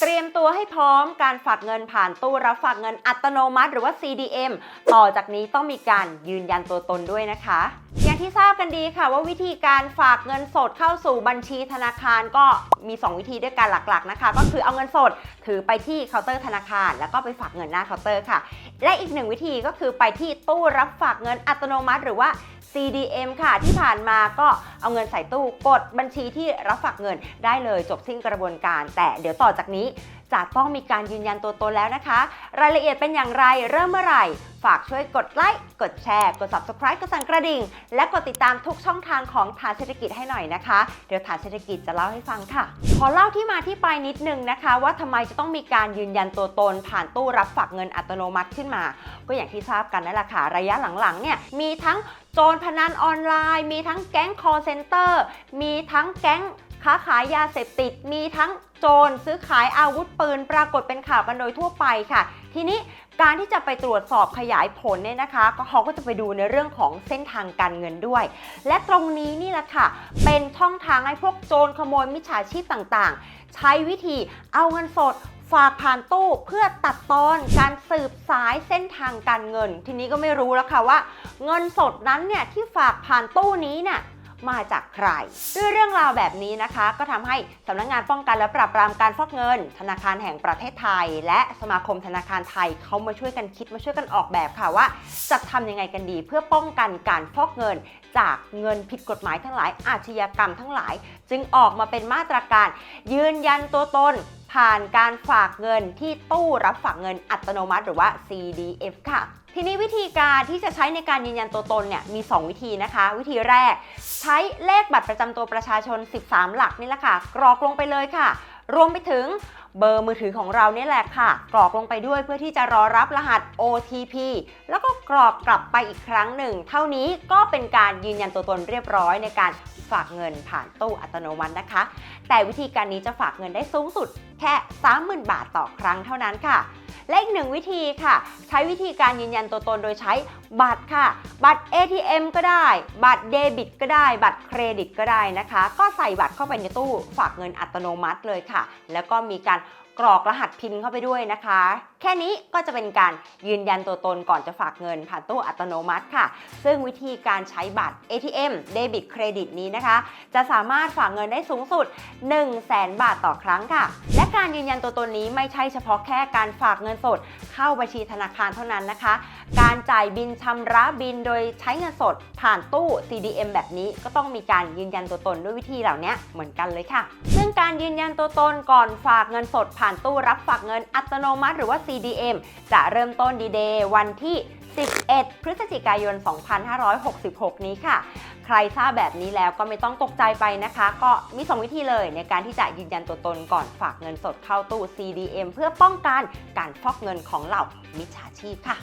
เตรียมตัวให้พร้อมการฝากเงินผ่านตู้รับฝากเงินอัตโนมัติ หรือว่า CDM ต่อจากนี้ต้องมีการยืนยันตัวตนด้วยนะคะ อย่างที่ทราบกันดีค่ะว่าวิธีการฝากเงินสดเข้าสู่บัญชีธนาคารก็มี 2 วิธีด้วยกันหลักๆนะคะ ก็คือเอาเงินสดถือไปที่เคาน์เตอร์ธนาคาร แล้วก็ไปฝากเงินหน้าเคาน์เตอร์ค่ะ และอีกหนึ่งวิธีก็คือไปที่ตู้รับฝากเงินอัตโนมัติ หรือว่า CDM ค่ะ ที่ผ่านมาก็เอาเงินใส่ตู้กดบัญชีที่รับฝากเงินได้เลยจบสิ้นกระบวนการ แต่เดี๋ยวต่อจากนี้จะต้องมีการยืนยันตัวตนแล้วนะคะ รายละเอียดเป็นอย่างไรเริ่มเมื่อไหร่ ฝากช่วยกดไลค์ กดแชร์ กด subscribe กดสั่นกระดิ่ง และกดติดตามทุกช่องทางของฐานเศรษฐกิจให้หน่อยนะคะ เดี๋ยวฐานเศรษฐกิจจะเล่าให้ฟังค่ะ ขอเล่าที่มาที่ไปนิดนึงนะคะ ว่าทำไมจะต้องมีการยืนยันตัวตน ผ่านตู้รับฝากเงินอัตโนมัติขึ้นมา ก็อย่างที่ทราบกันนั่นแหละค่ะ ระยะหลังๆเนี่ยมีทั้ง จรพนันออนไลน์ มีทั้งแก๊ง call center มีทั้งแก๊งค้าขายยาเสพติด มีทั้งโจรซื้อขายอาวุธปืน ปรากฏเป็นข่าวกันโดยทั่วไปค่ะ ทีนี้การที่จะไปตรวจสอบขยายผลเนี่ยนะคะเขาก็จะไปดูในเรื่องของเส้นทางการเงินด้วย และตรงนี้นี่แหละค่ะ เป็นช่องทางให้พวกโจรขโมยมิจฉาชีพต่างๆ ใช้วิธีเอาเงินสด ฝากผ่านตู้เพื่อตัดตอนการสืบสายเส้นทางการเงิน ทีนี้ก็ไม่รู้แล้วค่ะว่า เงินสดนั้นเนี่ยที่ฝากผ่านตู้นี้เนี่ยมาจากใคร ด้วยเรื่องราวแบบนี้นะคะ ก็ทำให้สำนักงานป้องกันและปราบปรามการฟอกเงิน ธนาคารแห่งประเทศไทย และสมาคมธนาคารไทยเขามาช่วยกันคิดมาช่วยกันออกแบบค่ะว่าจะทำยังไงกันดี เพื่อป้องกันการฟอกเงิน จากเงินผิดกฎหมายทั้งหลายอาชญากรรมทั้งหลาย จึงออกมาเป็นมาตรการ ยืนยันตัวตน ผ่านการฝากเงินที่ตู้รับฝากเงินอัตโนมัติหรือว่า CDF ค่ะ ทีนี้วิธีการที่จะใช้ในการยืนยันตัวตนเนี่ยมี 2 วิธีนะคะ วิธีแรก ใช้เลขบัตรประจำตัวประชาชน 13 หลักนี่แหละค่ะ กรอกลงไปเลยค่ะ รวมไปถึงเบอร์มือถือของเราเนี่ยแหละค่ะ กรอกลงไปด้วยเพื่อที่จะรอรับรหัส OTP แล้วก็กรอกกลับไปอีกครั้งหนึ่ง เท่านี้ก็เป็นการยืนยันตัวตนเรียบร้อยในการฝากเงินผ่านตู้อัตโนมัตินะคะ แต่วิธีการนี้จะฝากเงินได้สูงสุดแค่ 30,000 บาทต่อครั้งเท่านั้นค่ะ และอีกหนึ่งวิธีค่ะ ใช้วิธีการยืนยันตัวตนโดยใช้บัตรค่ะ บัตร ATM ก็ได้ บัตรเดบิต ก็ได้ บัตรเครดิตก็ได้นะคะ ก็ใส่บัตรเข้าไปในตู้ฝากเงินอัตโนมัติเลยค่ะ แล้วก็มีการ กรอกรหัสพินเข้าไปด้วยนะคะ แค่นี้ก็จะเป็นการยืนยันตัวตนก่อนจะฝากเงิน ผ่านตู้อัตโนมัติค่ะ ซึ่งวิธีการใช้บัตร ATM เดบิตเครดิตนี้นะคะ จะสามารถฝากเงินได้สูงสุด 1 0 0 0 0แบาทต่อครั้งค่ะ และการยืนยันตัวตนนี้ไม่ใช่เฉพาะแค่การฝากเงินสด เข้าบัญชีธนาคารเท่านั้นนะคะ การจ่ายบินชำระบินโดยใช้เงินสด ผ่านตู้ CDM แบบนี้ก็ต้องมีการยืนยันตัวตนด้วยวิธีเหล่านี้เหมือนกันเลยค่ะ ซึ่งการยืนยันตัวตนก่อนฝากเงินสดผ่านผ่านตู้รับฝากเงินอัตโนมัติหรือว่า CDM จะเริ่มต้นดีเดย์วันที่ 11 พฤศจิกายน 2566 นี้ค่ะ ใครทราบแบบนี้แล้วก็ไม่ต้องตกใจไปนะคะ ก็มี 2 วิธีเลยในการที่จะยืนยันตัวตนก่อนฝากเงินสดเข้าตู้ CDM เพื่อป้องกันการฟอกเงินของเหล่ามิจฉาชีพค่ะ